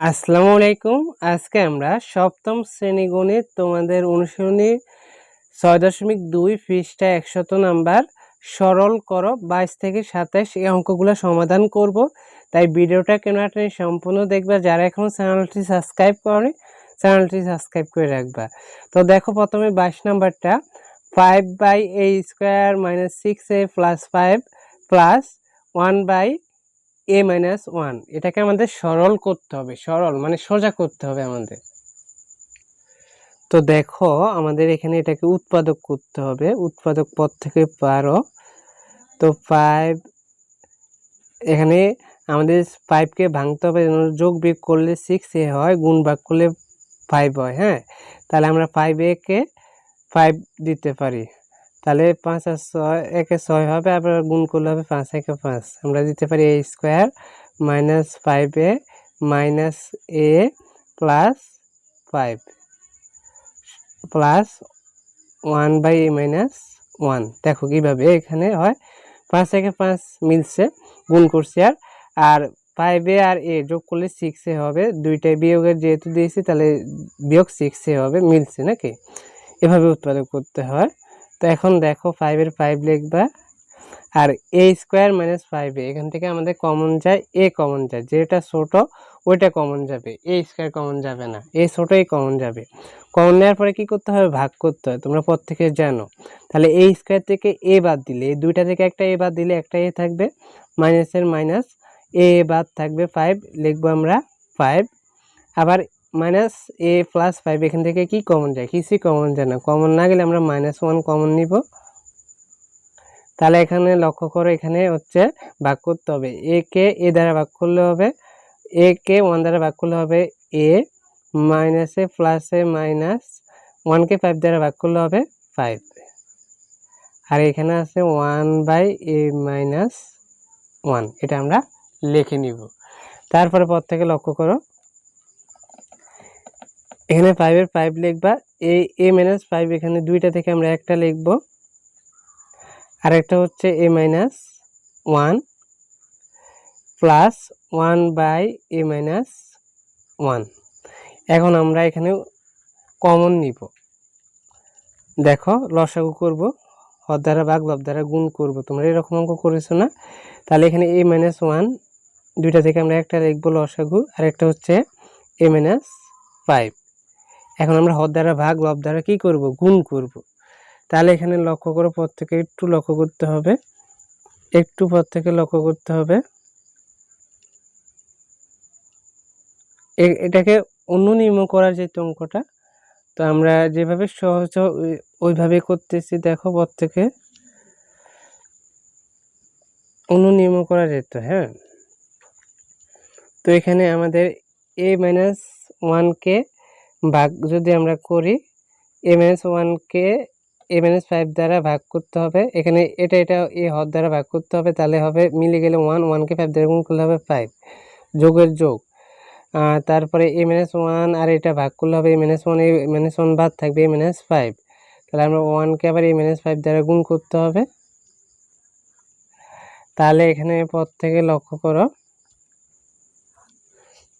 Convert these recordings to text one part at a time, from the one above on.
আসসালামু আলাইকুম। আজকে আমরা সপ্তম শ্রেণি গণিত তোমাদের অনুশীলনী ছয় দশমিক দুই পৃষ্ঠা একশত নাম্বার সরল করো বাইশ থেকে সাতাশ এই অঙ্কগুলো সমাধান করব। তাই ভিডিওটা কেন একটা সম্পূর্ণ দেখবা। যারা এখন চ্যানেলটি সাবস্ক্রাইব করে চ্যানেলটি সাবস্ক্রাইব করে রাখবা। তো দেখো প্রথমে বাইশ নাম্বারটা five by A square minus six A plus five plus one by A minus one এটাকে আমাদের সরল করতে হবে, সরল মানে সোজা করতে হবে আমাদের। তো দেখো, আমাদের এখানে এটাকে উৎপাদক করতে হবে। উৎপাদক পদ থেকে বারো। তো ফাইভ এখানে আমাদের ফাইভকে ভাঙতে হবে যোগ বিয়োগ করলে সিক্স এ হয়, গুণ ভাগ করলে ফাইভ হয় হ্যাঁ? তাহলে আমরা ফাইভ একে ফাইভ দিতে পারি। তাহলে পাঁচ আর ছয়, একে ছয় হবে, আবার গুণ করলে হবে পাঁচ, একে পাঁচ। আমরা দিতে পারি A square minus five A minus A plus five plus one by A minus one দেখো কীভাবে এখানে হয়। পাঁচ একে পাঁচ মিলছে, গুণ করছি আর। আর ফাইভে আর এ যোগ করলে সিক্স হবে। দুইটাই বিয়োগের যেহেতু দিয়েছি, তাহলে বিয়োগ সিক্স হবে, মিলছে নাকি? এভাবে উৎপাদক করতে হয়। তো এখন দেখো ফাইভের ফাইভ লিখবা। আর এ স্কোয়ার মাইনাস ফাইভ এখান থেকে আমাদের কমন যায় এ কমন যায়। যেটা ছোট, ওইটা কমন যাবে। এ স্কোয়ার কমন যাবে না। এ ছোট কমন যাবে। কমন নেওয়ার পরে কি করতে হবে? ভাগ করতে হয়। তোমরা পর থেকে জানো। তাহলে এ স্কোয়ার থেকে এ বাদ দিলে, এই দুইটা থেকে একটা এ বাদ দিলে একটা এ থাকবে। মাইনাসের মাইনাস এ বাদ থাকবে ফাইভ লিখব আমরা ফাইভ আবার মাইনাস এ প্লাস ফাইভ এখান থেকে কি কমন যায়? কিছুই কমন যায় না। কমন না গেলে আমরা মাইনাস ওয়ান কমন নিব। তাহলে এখানে লক্ষ্য করো, এখানে হচ্ছে ভাগ করতে হবে। এ কে এ দ্বারা ভাগ করলে হবে। এ কে ওয়ান দ্বারা ভাগ করলে হবে এ মাইনাসে প্লাসে মাইনাস ওয়ানকে ফাইভ দ্বারা ভাগ করলে হবে ফাইভ আর এখানে আছে one by A minus one এটা আমরা লিখে নিব। তারপরে পর থেকে লক্ষ্য করো এখানে ফাইভের ফাইভ লিখবা। এ এ মাইনাস ফাইভ এখানে দুইটা থেকে আমরা একটা লিখব। আর একটা হচ্ছে A minus one plus one by A minus one এখন আমরা এখানে কমন নিব। দেখো, লসাগু করব, হর দ্বারা বাঘ লব দ্বারা গুণ করব। তোমরা এরকম অঙ্ক করেছ না? তাহলে এখানে এ মাইনাস ওয়ান দুইটা থেকে আমরা একটা লিখব লসাগু। আর একটা হচ্ছে এ মাইনাস ফাইভ এখন আমরা হর দ্বারা ভাগ, লব দ্বারা কি করব? গুণ করব। তাহলে এখানে লক্ষ্য করে পর থেকে একটু লক্ষ্য করতে হবে। একটু পর থেকে লক্ষ্য করতে হবে। এটাকে অন্য নিয়ম করা যেত অঙ্কটা, তো আমরা যেভাবে সহজ ওইভাবে করতেছি, দেখো পর থেকে। নিয়ম করা যেত হ্যাঁ। তো এখানে আমাদের এ মাইনাস ওয়ানকে ভাগ যদি আমরা করি এ মাইনাস ওয়ানকে এ মাইনাস ফাইভ দ্বারা ভাগ করতে হবে। এখানে এটা এটা, এ হর দ্বারা ভাগ করতে হবে, তাহলে হবে মিলে গেলে ওয়ান ওয়ানকে ফাইভ দ্বারা গুণ করলে হবে ফাইভ যোগের যোগ। তারপরে এ মাইনাস ওয়ান আর এটা ভাগ করলে হবে A minus one A minus one বাদ থাকবে এ মাইনাস ফাইভ তাহলে আমরা ওয়ানকে আবার এ মাইনাস ফাইভ দ্বারা গুণ করতে হবে। তাহলে এখানে পর থেকে লক্ষ্য করো।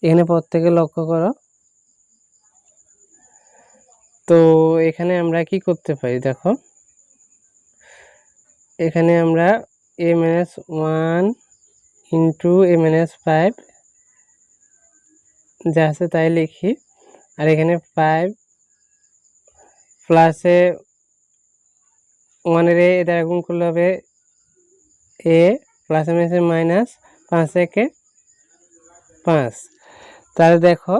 এখানে পর থেকে লক্ষ্য করো। তো এখানে আমরা কি করতে পারি দেখো? এখানে আমরা A minus one into A minus five যা আছে তাই লিখি। আর এখানে ফাইভ প্লাসে ওয়ানের এ দ্বারা গুণ করলে হবে এ প্লাস এম মাইনাসে মাইনাস পাঁচ একে পাঁচ তাহলে দেখো,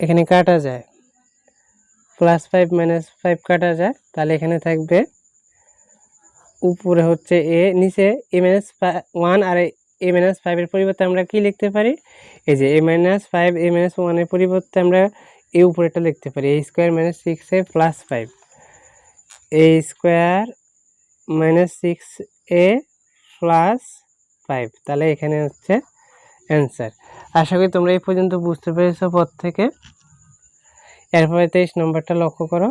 এখানে কাটা যায়। প্লাস ফাইভ মাইনাস ফাইভ কাটা যায়, তাহলে এখানে থাকবে উপরে হচ্ছে এ নিচে এ মাইনাস ওয়ান আর এ মাইনাস ফাইভের পরিবর্তে আমরা কি লিখতে পারি? এই যে A minus five A minus ওয়ানের পরিবর্তে আমরা এ উপরেটা লিখতে পারি A square minus six A plus five A square minus six A plus five তাহলে এখানে হচ্ছে অ্যান্সার আশা করি তোমরা এই পর্যন্ত বুঝতে পেরেছ পর থেকে। এরপরে তেইশ নম্বরটা লক্ষ্য করো।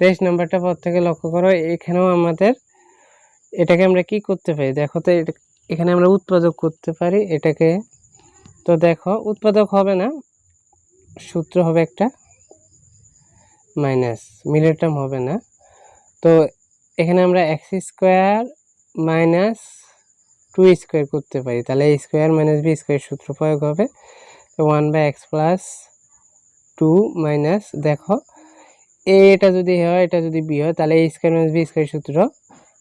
তেইশ নম্বরটা পর থেকে লক্ষ্য করো, এখানেও আমাদের এটাকে আমরা কি করতে পারি? দেখো তো এখানে আমরা উৎপাদক করতে পারি, এটাকে তো দেখো, উৎপাদক হবে না, সূত্র হবে একটা মাইনাস মিডল টার্ম হবে না। তো এখানে আমরা X square minus two square করতে পারি, তাহলে স্কোয়ার মাইনাস বি স্কোয়ার সূত্র প্রয়োগ হবে। তো one by X plus two minus দেখো। এটা যদি হয়, এটা যদি বি হয়, তাহলে A square minus B square সূত্র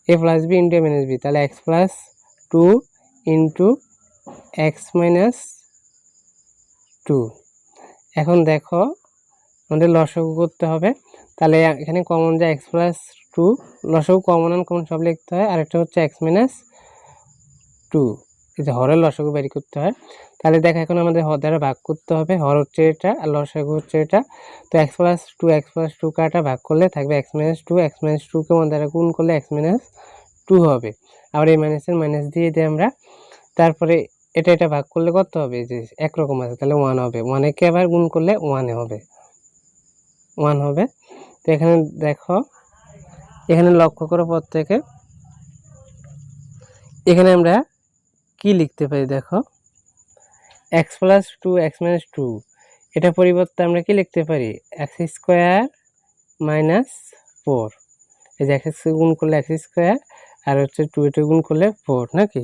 A plus B into A minus B তাহলে X plus two into X minus two এখন দেখো, আমাদের লসগু করতে হবে। তাহলে এখানে কমন যায় এক্স প্লাস টু লসগু কমন আন কমন সব লিখতে হয়। আরেকটা হচ্ছে এক্স মাইনাস টু এই যে হরের লসগু বের করতে হয়, তাহলে দেখো এখন আমাদের হর দ্বারা ভাগ করতে হবে। হর হচ্ছে এটা, আর লসগু হচ্ছে এটা। তো X plus two X plus two কাটা ভাগ করলে থাকবে X minus two X minus টুকে ওয়ান দ্বারা গুণ করলে এক্স মাইনাস টু হবে। আবার এই মাইনাসের মাইনাস দিয়ে দিই আমরা। তারপরে এটা এটা ভাগ করলে কত হবে? যে একরকম আছে, তাহলে ওয়ান হবে। ওয়ানেকে আবার গুণ করলে ওয়ানে হবে। ওয়ান হবে। তো এখানে দেখো, এখানে লক্ষ্য করো পর থেকে এখানে আমরা কি লিখতে পারি দেখো? X plus two X minus two এটা পরিবর্তে আমরা কি লিখতে পারি? এক্স স্কোয়ার মাইনাস ফোর এই যে এক্স গুণ করলে এক্স স্কোয়ার আর হচ্ছে টু এটা গুণ করলে ফোর নাকি?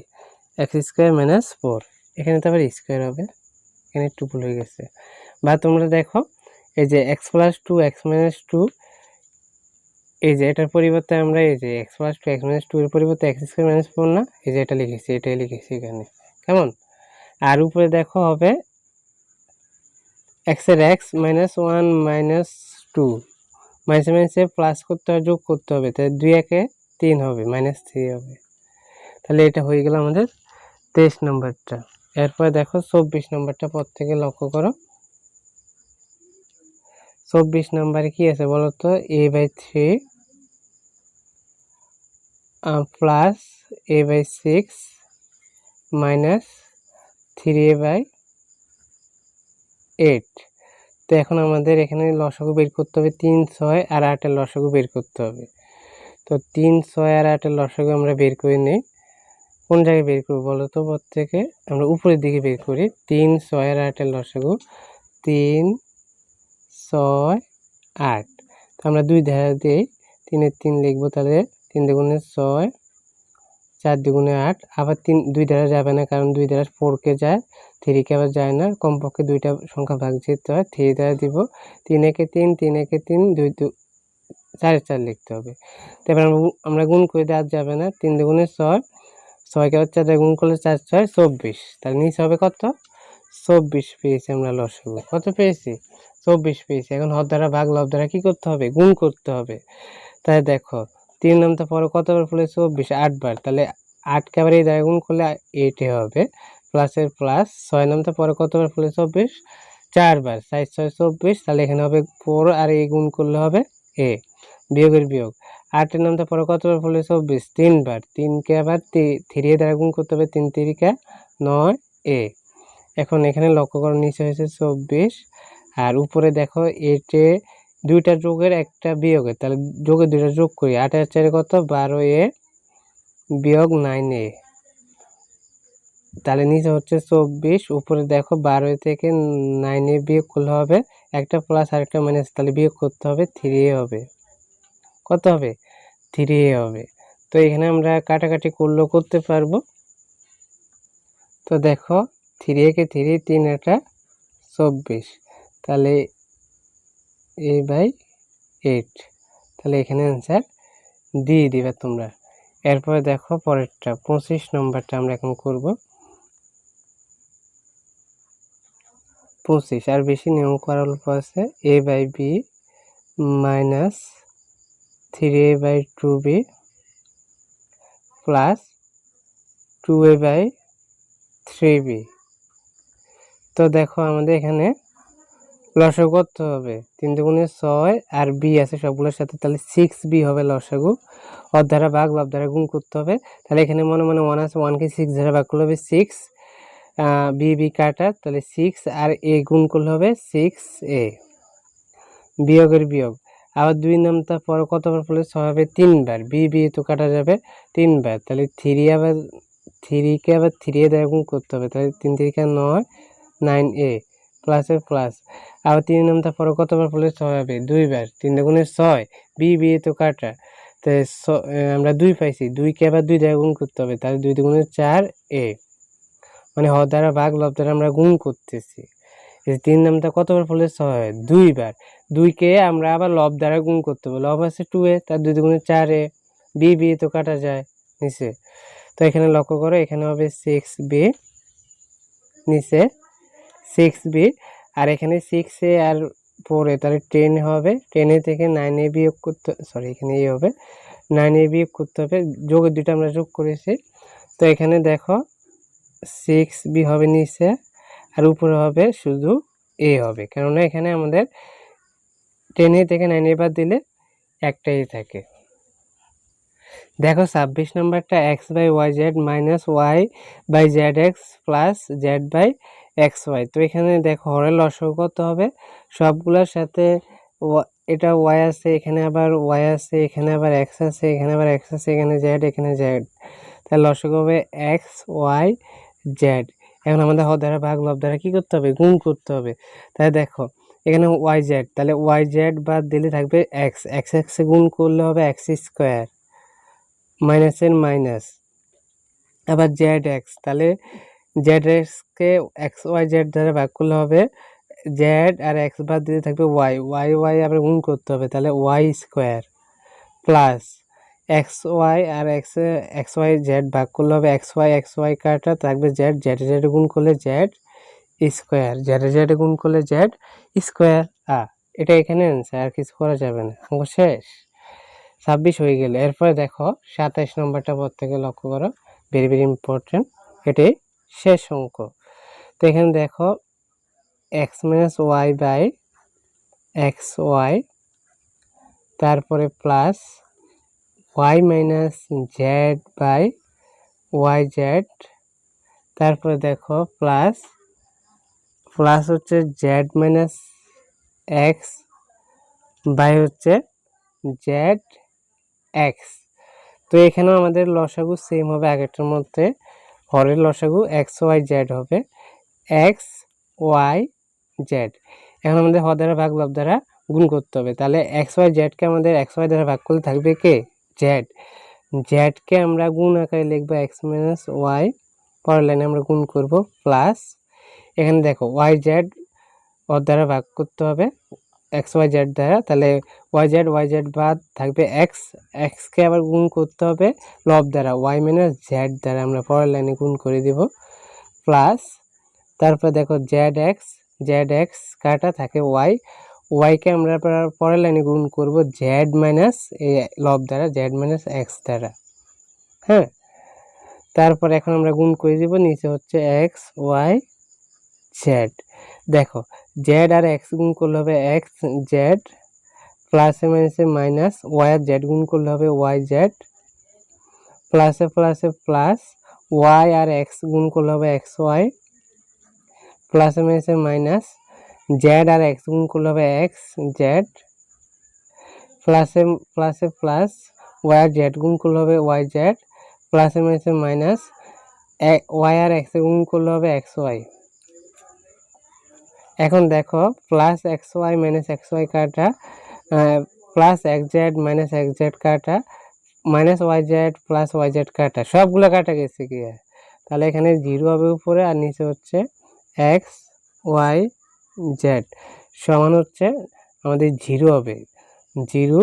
এক্স স্কোয়ার মাইনাস ফোর এখানে তো আবার স্কোয়ার হবে, এখানে একটু ভুল হয়ে গেছে। বা তোমরা দেখো, এই যে X plus two X minus two এই যে এটার পরিবর্তে আমরা এই যে X plus two X minus two এর পরিবর্তে এক্স স্কোয়ার মাইনাস ফোর না? এই যে এটা লিখেছি, এটাই লিখেছি এখানে। কেমন? আর উপরে দেখো হবে এক্সের X minus one minus two মাইনাসে মাইনাসে প্লাস করতে হবে যোগ করতে হবে তাই দুই একে তিন হবে মাইনাস থ্রি হবে। তাহলে এটা হয়ে গেল আমাদের তেইশ নম্বরটা। এরপরে দেখো চব্বিশ নম্বরটা পর থেকে লক্ষ্য করো। চব্বিশ নম্বরে কি আছে বলো তো A by three plus A by six minus three A by eight. তো এখন আমাদের এখানে লসগু বের করতে হবে তিন ছয় আর আটের লসগু বের করতে হবে। তো তিন ছয় আর আটের লসগু আমরা বের করে নিই। কোন জায়গায় বের করব বলো তো প্রত্যেকে আমরা উপরের দিকে বের করি। তিন ছয় আর আটের লসগু তিন ছয়, আট। তো আমরা দুই ধারা দিই তিনের তিন লিখব তাহলে তিন দুগুণে ছয়, চার দুগুণে আট। আবার তিন, দুই দ্বারা যাবে না কারণ দুই দ্বারা ফোরকে যায়, থ্রিকে আবার যায় না। কমপক্ষে দুইটা সংখ্যা ভাগ যেতে হয়, থ্রি দ্বারা দিব। তিন একে তিন তিন একে তিন, দুই দু, চারে চার লিখতে হবে। তারপর আমরা গুণ করে, দেওয়া যাবে না। তিন দুগুণে ছয়, ছয়কে আবার চার দিয়ে গুণ করলে চার, ছয়, চব্বিশ। তাহলে নিচে হবে কত? চব্বিশ পেয়েছি আমরা লসগু কত পেয়েছি? চব্বিশ পেয়েছি। এখন হর দ্বারা ভাগ, লব দ্বারা কি করতে হবে? গুণ করতে হবে। তাই দেখো, তিন নামটা পরে কতবার ফলে চব্বিশ, আটবার। তাহলে আটকে আবার এই দ্বারা গুণ করলে এইটে হবে। প্লাসের প্লাস ছয় নামটা পরে কতবার ফলে চব্বিশ, চারবার। সাইজ ছয়, চব্বিশ, তাহলে এখানে হবে ফোর আর এই গুণ করলে হবে এ। বিয়োগের বিয়োগ। আটের নামটা পরে কতবার ফলে চব্বিশ, তিনবার। তিনকে আবার থ্রি দ্বারা গুণ করতে হবে তিন তিরিকা নয়, এ। এখন এখানে লক্ষ্য করো নিচে হয়েছে চব্বিশ। আর উপরে দেখো এটে দুইটা যোগের একটা বিয়োগের। তাহলে যোগের দুইটা যোগ করি আর চারে কত? বারো এ বিয়োগ নাইন এ। তাহলে নিচে হচ্ছে চব্বিশ, উপরে দেখো বারো থেকে নাইন এ বিয়োগ করলে হবে একটা প্লাস আর একটা মাইনাস তাহলে বিয়োগ করতে হবে থ্রি এ হবে। কত হবে? থ্রি এ হবে। তো এখানে আমরা কাটাকাটি করলেও করতে পারব। তো দেখো থ্রি একে থ্রি তিন এটা চব্বিশ। তাহলে এ বাই এইট। তাহলে এখানে অ্যান্সার দিয়ে দিবে তোমরা। এরপরে দেখো পরেরটা, পঁচিশ নম্বরটা আমরা এখন করব। পঁচিশ, আর বেশি নিয়ম করার অল্প আছে। A by B minus three A by two B plus two A by three B. তো দেখো আমাদের এখানে লসাগু করতে হবে? তিন দুগুণে ছয় আর বি আছে সবগুলোর সাথে, তাহলে সিক্স বি হবে লসাগু। অর দ্বারা ভাগ লাভ দ্বারা গুণ করতে হবে। তাহলে এখানে মনে মনে ওয়ান আছে ওয়ানকে সিক্স দ্বারা ভাগ করলে হবে সিক্স বি বি কাটা, তাহলে সিক্স আর এ গুণ করলে হবে সিক্স এ বিয়োগের বিয়োগ। আবার দুই নামটা পরে কতবার পড়লে ছয় হবে? তিনবার। বি বি তো কাটা যাবে তিনবার। তাহলে থ্রি আবার থ্রিকে আবার থ্রি দ্বারা গুণ করতে হবে। তাহলে তিন তিরিকা নয় নাইন এ প্লাসে প্লাস আবার তিন নামটা পরে কতবার পড়লে ছয় হবে? দুইবার। তিন গুণে ছয় বি বি তো কাটা। তো আমরা দুই পাইছি। দুইকে আবার দুই দ্বারা গুণ করতে হবে, তাহলে দুই দুগুণে চার এ। মানে হ দ্বারা ভাগ, লব দ্বারা আমরা গুণ করতেছি। তিন নামটা কতবার পড়লে ছয় হয়? দুইবার। দুইকে আমরা আবার লব দ্বারা গুণ করতে হবে। লব আছে টু এ, তার দুই দুগুণে চার এ। বি বি তো কাটা যায় নিচে। তো এখানে লক্ষ্য করো, এখানে হবে সিক্স বি নিচে সিক্স বি আর এখানে সিক্স এ আর ফোর এ, তাহলে টেন হবে। টেনে থেকে নাইন এ বিয়োগ করতে সরি এখানে এই হবে। নাইন এ বিয়োগ করতে হবে, যোগের দুইটা আমরা যোগ করেছি। তো এখানে দেখো সিক্স বি হবে নিচে, আর উপরে হবে শুধু এ হবে। কেননা এখানে আমাদের টেন এ থেকে নাইন এ বাদ দিলে একটাই থাকে। দেখো, ছাব্বিশ নম্বরটা X by Y Z minus Y by Z X plus Z by X Y তো এখানে দেখো হরের লসও কত হবে। সবগুলোর সাথে এটা ওয়াই আছে, এখানে আবার ওয়াই আছে, এখানে আবার এক্স আছে, এখানে আবার এক্স আছে, এখানে জেড এখানে জেড তাহলে লসক হবে এক্স ওয়াই জেড এখন আমাদের হ ভাগ, লব দ্বারা কী করতে হবে? গুণ করতে হবে। তাহলে দেখো, এখানে ওয়াই জেড তাহলে ওয়াই জেড বাদ দিলে থাকবে এক্স এক্স এক্সে গুণ করলে হবে এক্স স্কোয়ার মাইনাসের মাইনাস আবার জেড এক্স তাহলে জেড এক্সকে এক্স ওয়াই জেড দ্বারা ভাগ করলে হবে জেড আর এক্স বাদ দিলে থাকবে ওয়াই ওয়াই ওয়াই আবার গুণ করতে হবে, তাহলে Y square plus X Y আর এক্স এক্স ওয়াই জেড ভাগ করলে হবে এক্স ওয়াই এক্স ওয়াই কাটা থাকবে জেড জেড জেড গুণ করলে জেড স্কোয়ার জেড জেড গুণ করলে জেড স্কোয়ার আ, এটা এখানে অ্যান্সার আর কিছু করা যাবে না। অঙ্ক শেষ। ছাব্বিশ হয়ে গেলে। এরপরে দেখো সাতাইশ নম্বরটা পর থেকে লক্ষ্য করো। ভেরি ভেরি ইম্পর্টেন্ট এটি শেষ অঙ্ক। তো এখানে দেখো X minus Y by X Y তারপরে plus Y minus Z by Y Z তারপরে দেখো প্লাস প্লাস হচ্ছে জেড মাইনাস এক্স বাই হচ্ছে জেড এক্স তো এখানেও আমাদের লসাগু সেম হবে আগেরটার মধ্যে। হরের লসাগু এক্স ওয়াই জেড হবে। X Y Z. এখন আমাদের হ দ্বারা ভাগ লব দ্বারা গুণ করতে হবে। তাহলে এক্স ওয়াই জেডকে আমাদের এক্স ওয়াই দ্বারা ভাগ করলে থাকবে কে? জেড। জেডকে আমরা গুণ আকারে লিখব এক্স মাইনাস ওয়াই। পরের লাইনে আমরা গুণ করব প্লাস। এখানে দেখো, ওয়াই জেড ওর দ্বারা ভাগ করতে হবে। এক্স ওয়াই জেড দ্বারা, তাহলে ওয়াই জেড ওয়াই জেড বাদ থাকবে এক্স এক্সকে আবার গুণ করতে হবে লব দ্বারা ওয়াই মাইনাস জেড দ্বারা আমরা পরের লাইনে গুণ করে দিব। প্লাস তারপর দেখো জেড এক্স জেড এক্স কাটা থাকে ওয়াই ওয়াইকে আমরা পর- পরের লাইনে গুণ করব জেড মাইনাস লব দ্বারা জেড মাইনাস এক্স দ্বারা। হ্যাঁ? তারপর এখন আমরা গুণ করে দিব, নিচে হচ্ছে এক্স ওয়াই জেড দেখো জেড আর এক্স গুণ করলে হবে এক্স জেড প্লাসে মাইনাসে মাইনাস ওয়াই আর জেড গুণ করলে হবে ওয়াই জেড প্লাসে প্লাসে প্লাস ওয়াই আর এক্স গুণ করলে হবে এক্স ওয়াই প্লাসে মাইনাসে মাইনাস জেড আর এক্স গুণ করলে হবে এক্স জেড প্লাসে প্লাসে প্লাস ওয়াই আর জেড গুণ করলে হবে ওয়াই জেড প্লাসে মাইনাসে মাইনাস ওয়াই আর এক্স গুণ করলে হবে এক্স ওয়াই এখন দেখো plus X Y minus X Y কাটা plus X Z minus X Z কাটা minus Y Z plus Y Z কাটা, সবগুলো কাটা গেছে কি? তাহলে এখানে জিরো হবে উপরে আর নিচে হচ্ছে এক্স ওয়াই জেড সমান হচ্ছে আমাদের জিরো হবে। জিরো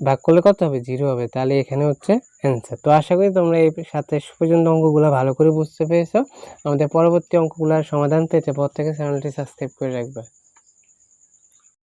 ভাগ করলে কত হবে? জিরো হবে। তাহলে এখানে হচ্ছে অ্যান্সার তো আশা করি তোমরা এই সাতাশ পর্যন্ত অঙ্কগুলো ভালো করে বুঝতে পেরেছ। আমাদের পরবর্তী অঙ্কগুলোর সমাধান পেতে প্রত্যেকে চ্যানেলটি সাবস্ক্রাইব করে রাখবে।